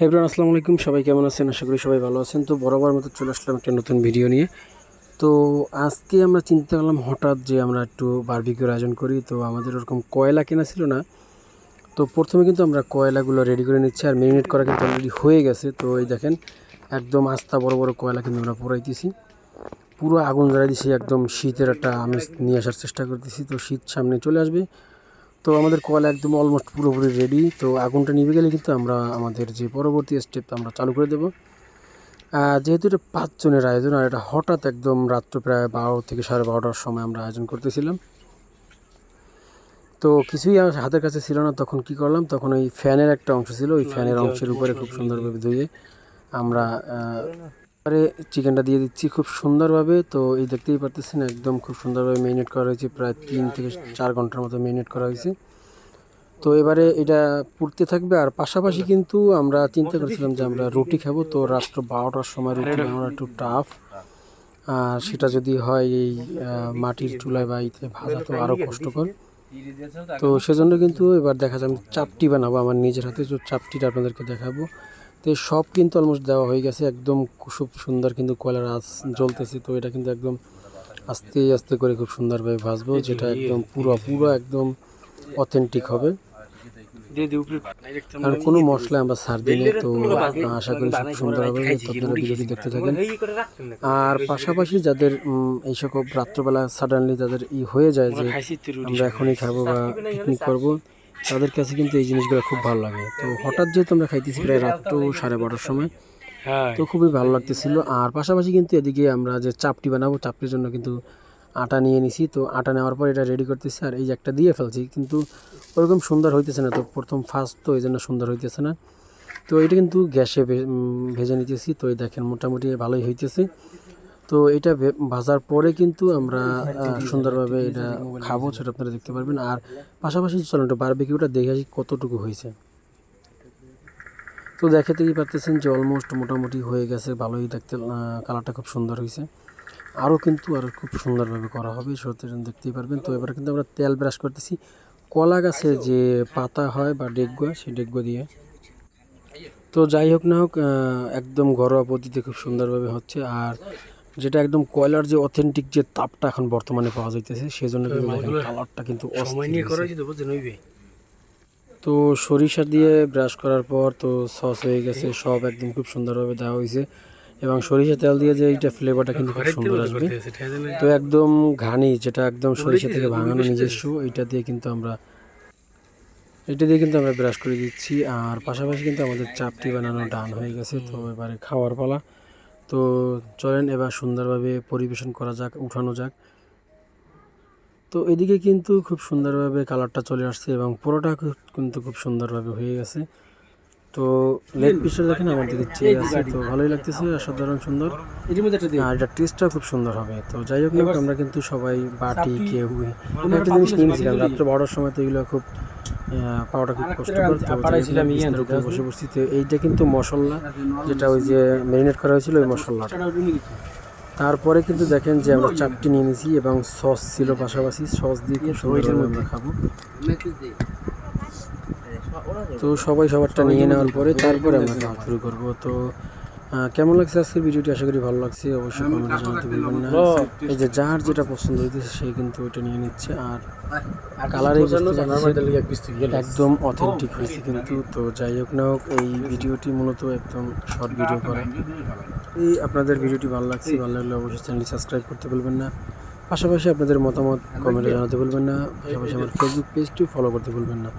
হেব্রান আসসালামু আলাইকুম। সবাই কেমন আছেন? আশা করি সবাই ভালো আছেন। তো বরাবর মতো চলে আসলাম একটা নতুন ভিডিও নিয়ে। তো আজকে আমরা চিন্তা করলাম হঠাৎ যে আমরা একটু বারবিকিউর আয়োজন করি। তো আমাদের ওরকম কয়লা কেনা ছিল না। তো প্রথমে কিন্তু আমরা কয়লাগুলো রেডি করে নিচ্ছি আর মেরিনেট করা কিন্তু অলরেডি হয়ে গেছে। তো এই দেখেন, একদম আস্তা বড় বড় কয়লা কিন্তু আমরা পোড়াইতেছি। পুরো আগুন জ্বালাই দিছি, একদম শীতের একটা আমেজ নিয়ে আসার চেষ্টা করতেছি। তো শীত সামনে চলে আসবে। তো আমাদের কল একদম অলমোস্ট পুরোপুরি রেডি তো আগুনটা নিভে গেলে কিন্তু আমরা আমাদের যে পরবর্তী স্টেপ আমরা চালু করে দেবো। যেহেতু এটা পাঁচজনের আয়োজন আর এটা হঠাৎ একদম রাত্র প্রায় বারো থেকে সাড়ে বারোটার সময় আমরা আয়োজন করতেছিলাম। তো কিছুই আমার হাতের কাছে ছিল না তখন কি করলাম? তখন ওই ফ্যানের একটা অংশ ছিল ওই ফ্যানের অংশের উপরে খুব সুন্দরভাবে ধুয়ে আমরা আরে চিকেনটা দিয়ে দিচ্ছি খুব সুন্দরভাবে। তো এই দেখতেই পারতেছেন একদম খুব সুন্দরভাবে মেরিনেট করা হয়েছে প্রায় তিন থেকে চার ঘণ্টার মতো মেরিনেট করা হয়েছে। তো এবারে এটা পুড়তে থাকবে আর পাশাপাশি কিন্তু আমরা চিন্তা করেছিলাম যে আমরা রুটি খাব। তো রাত্র বারোটার সময় রুটি আমরা একটু টাফ আর সেটা যদি হয় এই মাটির চুলায় বা ইতে ভাজা তো আরও কষ্টকর। তো সেজন্য কিন্তু এবার দেখা যায় আমি চাপটি বানাবো আমার নিজের হাতে তো চাপটিটা আপনাদেরকে দেখাবো। তো সব কিন্তু অলমোস্ট দেওয়া হয়ে গেছে। একদম খুব সুন্দর কিন্তু কয়লার আঁচ জ্বলতেছে। তো এটা কিন্তু একদম আস্তে আস্তে করে খুব সুন্দরভাবে ভাজবো যেটা একদম পুরো পুরো একদম অথেন্টিক হবে। আর কোনো মশলা আমরা ছাড় দিই না, তো আশা করি খুব সুন্দর হবে। আপনারা ভিডিওটি দেখতে থাকেন। আর পাশাপাশি যাদের এই সকল রাত্রবেলা সাডেনলি যাদের ই হয়ে যায় যে আমরা এখনই খাব বা পিকনিক করব। তাদের কাছে কিন্তু এই জিনিসগুলো খুব ভালো লাগে। তো হঠাৎ যেহেতু আমরা খাইতেছি প্রায় রাত্র সাড়ে বারোটার সময় তো খুবই ভালো লাগতেছিল। আর পাশাপাশি কিন্তু এদিকে আমরা যে চাপটি বানাবো চাপটির জন্য কিন্তু আটা নিয়ে নিছি। তো আটা নেওয়ার পর এটা রেডি করতেছি আর এই যে একটা দিয়ে ফেলছি কিন্তু ওরকম সুন্দর হইতেছে না। তো প্রথম ফার্স্ট তো এই জন্য সুন্দর হইতেছে না। তো এটা কিন্তু গ্যাসে ভেজে নিতেছি। তো এই দেখেন মোটামুটি ভালোই হইতেছে। তো এটা ভে- ভাজার পরে কিন্তু আমরা সুন্দরভাবে এটা খাব সেটা আপনারা দেখতে পারবেন। আর পাশাপাশি চলুন একটু বারবিকিউটা দেখে আসি কতটুকু হয়েছে। তো দেখাতেই পারতেছেন যে অলমোস্ট মোটামুটি হয়ে গেছে ভালোই দেখতে কালারটা খুব সুন্দর হয়েছে। আরও কিন্তু আরও খুব সুন্দরভাবে করা হবে সত্যি দেখতেই পারবেন। তো এবার কিন্তু আমরা তেল ব্রাশ করতেছি। কলা গাছে যে পাতা হয় বা ডেগুয়া সেই ডেগুয়া দিয়ে। তো যাই হোক না হোক একদম ঘরোয়া পদ্ধতিতে খুব সুন্দরভাবে হচ্ছে। আর যেটা একদম কয়লার যে অথেন্টিক যে তাপটা এখন বর্তমানে পাওয়া যাইতেছে সেই জন্য কিন্তু কালারটা কিন্তু তো সরিষা দিয়ে ব্রাশ করার পর তো সস হয়ে গেছে সব একদম খুব সুন্দরভাবে দেওয়া হয়েছে এবং সরিষা তেল দিয়ে যে এইটা ফ্লেভারটা কিন্তু খুব সুন্দর আসবে। তো একদম ঘানি যেটা একদম সরিষা থেকে ভাঙানো নিজস্ব এইটা দিয়ে কিন্তু আমরা এটা দিয়ে কিন্তু আমরা ব্রাশ করে দিচ্ছি। আর পাশাপাশি কিন্তু আমাদের চাপটি বানানো ডান হয়ে গেছে। তো এবারে খাওয়ার পালা। তো চলেন এবার সুন্দরভাবে পরিবেশন করা যাক উঠানো যাক। তো এদিকে কিন্তু খুব সুন্দরভাবে কালারটা চলে আসছে এবং পুরোটা কিন্তু খুব সুন্দরভাবে হয়ে গেছে। তো লেগ পিসটা দেখেন আমার দিকে চেয়ে আছে তো ভালোই লাগতেছে অসাধারণ সুন্দর। আর এটা টেস্টটা খুব সুন্দর হবে। তো যাই হোক আমরা কিন্তু সবাই বাটি কেউ একটা জিনিস নিয়েছিলাম। রাত্রে বারোটার সময় তো এগুলো খুব পাওয়াটা খুব কষ্টকর। তো বসে বসছি তো এইটা কিন্তু মশলা যেটা ওই যে ম্যারিনেট করা হয়েছিল ওই মশলাটা। তারপরে কিন্তু দেখেন যে আমরা চাপটি নিয়ে নিয়েছি এবং সস ছিল পাশাপাশি। সস দিয়ে খুব সুন্দরভাবে আমরা খাব। তো সবাই সবারটা নিয়ে নেওয়ার পরে তারপরে আমরা খাওয়া শুরু করব। তো কেমন লাগছে আজকের ভিডিওটি? আশা করি ভালো লাগছে। অবশ্যই কমেন্টে জানাতে ভুলবেন না। এই যে যার যেটা পছন্দ হইতেছে সে কিন্তু ওইটা নিয়ে নিচ্ছে। আর কালারে একদম অথেন্টিক হয়েছে কিন্তু। তো যাই হোক না হোক এই ভিডিওটি মূলত একদম শর্ট ভিডিও করে। এই আপনাদের ভিডিওটি ভালো লাগছে ভালো লাগলে অবশ্যই চ্যানেলটি সাবস্ক্রাইব করতে ভুলবেন না। পাশাপাশি আপনাদের মতামত কমেন্টে জানাতে ভুলবেন না। পাশাপাশি আমার ফেসবুক পেজটিও ফলো করতে ভুলবেন না।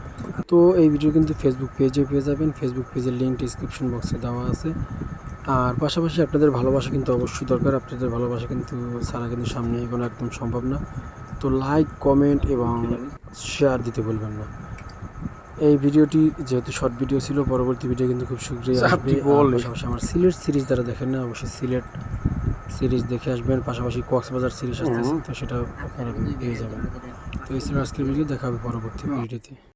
তো এই ভিডিও কিন্তু ফেসবুক পেজে পেয়ে যাবেন। ফেসবুক পেজের লিঙ্ক ডিসক্রিপশন বক্সে দেওয়া আছে। আর পাশাপাশি আপনাদের ভালোবাসা কিন্তু অবশ্যই দরকার। আপনাদের ভালোবাসা কিন্তু ছাড়া কিন্তু সামনে এগোনো একদম সম্ভব না। তো লাইক কমেন্ট এবং শেয়ার দিতে ভুলবেন না। এই ভিডিওটি যেহেতু শর্ট ভিডিও ছিল পরবর্তী ভিডিও কিন্তু খুব শীঘ্রই আসবে। পাশাপাশি আমার সিলেট সিরিজ যারা দেখেন না অবশ্যই সিলেট সিরিজ দেখে আসবেন পাশাপাশি কক্সবাজার সিরিজ আসতেছে তো সেটা আপনারা পেয়ে যাবেন। তো এই ছিল আজকের ভিডিও দেখা হবে পরবর্তী ভিডিওতে